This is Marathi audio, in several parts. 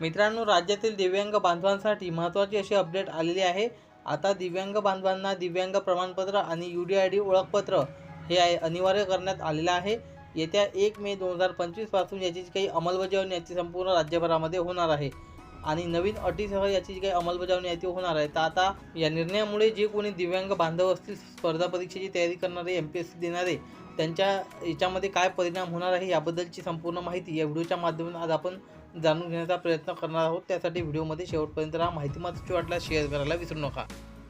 मित्रांनो राज्यातील दिव्यांग बांधवांसाठी महत्त्वाची अशी अपडेट आलेली आहे. आता दिव्यांग बांधवांना दिव्यांग प्रमाणपत्र आणि यू डी आय डी ओळखपत्र हे आहे अनिवार्य करण्यात आलेलं आहे. येत्या एक मे दोन हजार पंचवीसपासून याची जी काही अंमलबजावणी याची संपूर्ण राज्यभरामध्ये होणार आहे. आणि नवीन अटीसह याची जी काही अंमलबजावणी आहे ती होणार आहे. तर आता या निर्णयामुळे जे कोणी दिव्यांग बांधव असतील स्पर्धा परीक्षेची तयारी करणारे एम पी एस सी देणारे त्यांच्या याच्यामध्ये काय परिणाम होणार आहे याबद्दलची संपूर्ण माहिती या व्हिडिओच्या माध्यमातून आज आपण जाणून घेण्याचा प्रयत्न करणार आहोत. त्यासाठी व्हिडिओमध्ये शेवटपर्यंत राहा. माहिती महत्त्वाची वाटल्यास शेअर करायला विसरू नका.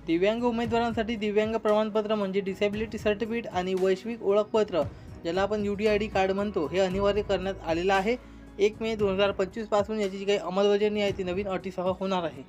दिव्यांग उमेदवारांसाठी दिव्यांग प्रमाणपत्र म्हणजे डिसेबिलिटी सर्टिफिकेट आणि वैश्विक ओळखपत्र ज्याला आपण U D I D card म्हणतो. हे अनिवार्य करण्यात आलेलं आहे. एक मे दोन हजार पंचवीसपासून याची जी काही अंमलबजावणी आहे ती नवीन अटीसह होणार आहे.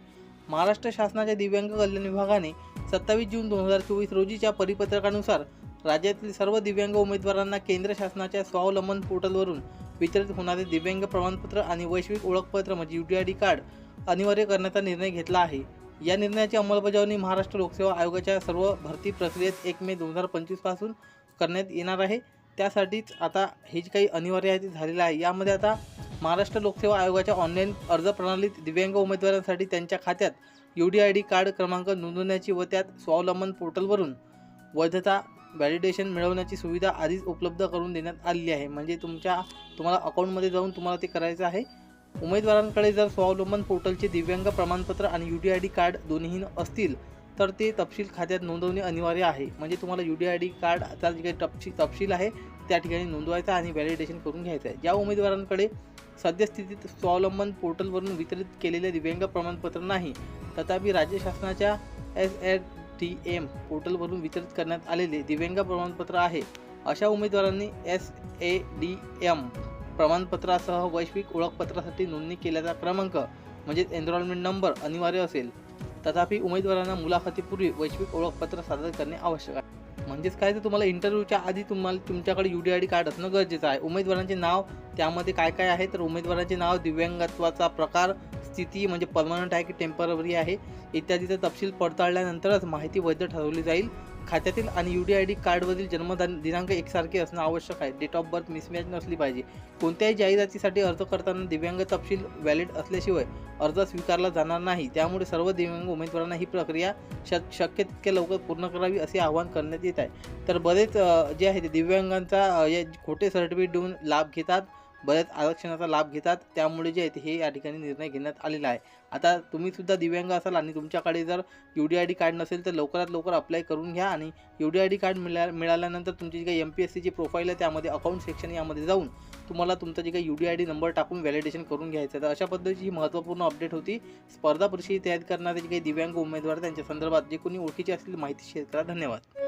महाराष्ट्र शासनाच्या दिव्यांग कल्याण विभागाने सत्तावीस जून दोन हजार चोवीस रोजीच्या परिपत्रकानुसार राज्यातील सर्व दिव्यांग उमेदवारांना केंद्र शासनाच्या स्वावलंबन पोर्टलवरून वितरित होणारे दिव्यांग प्रमाणपत्र आणि वैश्विक ओळखपत्र म्हणजे U D I D card अनिवार्य करण्याचा निर्णय घेतला आहे. या निर्णयाची अंमलबजावणी महाराष्ट्र लोकसेवा आयोगाच्या सर्व भरती प्रक्रियेत एक मे दोन हजार पंचवीसपासून करण्यात येणार आहे. त्यासाठीच आता हे जे काही अनिवार्य आहे ते झालेलं आहे. यामध्ये आता महाराष्ट्र लोकसेवा आयोगाच्या ऑनलाईन अर्ज प्रणालीत दिव्यांग उमेदवारांसाठी त्यांच्या खात्यात U D I D card क्रमांक नोंदवण्याची व त्यात स्वावलंबन पोर्टलवरून वैधता व्हॅलिडेशन मिळवण्याची सुविधा आधीच उपलब्ध करून देण्यात आलेली आहे. म्हणजे तुमच्या तुम्हाला अकाउंटमध्ये जाऊन तुम्हाला ते करायचं आहे. उमेदवारांकडे जर स्वावलंबन पोर्टलचे दिव्यांग प्रमाणपत्र आणि U D I D card दोन्ही असतील तर ते तपशील खात्यात नोंदवणे अनिवार्य आहे. म्हणजे तुम्हाला यू डी आय डी कार्डचा जे काही तपशील तपशील आहे त्या ठिकाणी नोंदवायचा आणि व्हॅलिडेशन करून घ्यायचं आहे. ज्या उमेदवारांकडे सद्यस्थितीत स्वावलंबन पोर्टलवरून वितरित केलेले दिव्यांग प्रमाणपत्र नाही तथापि राज्य शासनाच्या एस एड टी एम पोर्टलवरून वितरित करण्यात आलेले दिव्यांग प्रमाणपत्र आहे. अशा उमेदवारांनी एस ए डी एम प्रमाणपत्रासह वैश्विक ओळखपत्रासाठी नोंदणी केल्याचा क्रमांक म्हणजेच एनरोलमेंट नंबर अनिवार्य असेल. तथापि उमेदवारांना मुलाखतीपूर्वी वैश्विक ओळखपत्र सादर करणे आवश्यक आहे. म्हणजेच काय? तर तुम्हाला इंटरव्ह्यूच्या आधी तुम्हाला तुमच्याकडे U D I D card असणं गरजेचं आहे. उमेदवारांचे नाव त्यामध्ये काय काय आहे? तर उमेदवारांचे नाव दिव्यांगत्वाचा प्रकार स्थिती म्हणजे परमनंट आहे की टेंपररी आहे इत्यादीचा तपशील पडताळल्यानंतरच माहिती वैध ठरवली जाईल. खात्यातील आणि यू डी आय डी कार्डवरील जन्मदान दिनांक एकसारखे असणं आवश्यक आहे. डेट ऑफ बर्थ मिसमॅच नसली पाहिजे. कोणत्याही जाहिरातीसाठी अर्ज करताना दिव्यांग तपशील व्हॅलिड असल्याशिवाय अर्ज स्वीकारला जाणार नाही. त्यामुळे सर्व दिव्यांग उमेदवारांना ही प्रक्रिया शक शक्य तितक्या लवकर पूर्ण करावी असे आवाहन करण्यात येत आहे. तर बरेच जे आहे ते दिव्यांगांचा खोटे सर्टिफिकेट देऊन लाभ घेतात. बऱ्याच आरक्षणाचा लाभ घेतात. त्यामुळे जे आहे ते हे या ठिकाणी निर्णय घेण्यात आलेला आहे. आता तुम्ही सुद्धा दिव्यांग असाल आणि तुमच्याकडे जर U D I D card नसेल तर लवकरात लवकर अप्लाय करून घ्या आणि U D I D card मिळा मिळाल्यानंतर तुमची जी काही एम पी एस सीची प्रोफाईल आहे त्यामध्ये अकाउंट सेक्शन यामध्ये जाऊन तुम्हाला तुमचा जे काही U D I D number टाकून व्हॅलिडेशन करून घ्यायचं तर अशा पद्धतीची ही महत्त्वपूर्ण अपडेट होती. स्पर्धा परीक्षेची तयारी करणारे जे काही दिव्यांग उमेदवार त्यांच्या संदर्भात जे कोणी ओळखीचे असतील माहिती शेअर करा. धन्यवाद.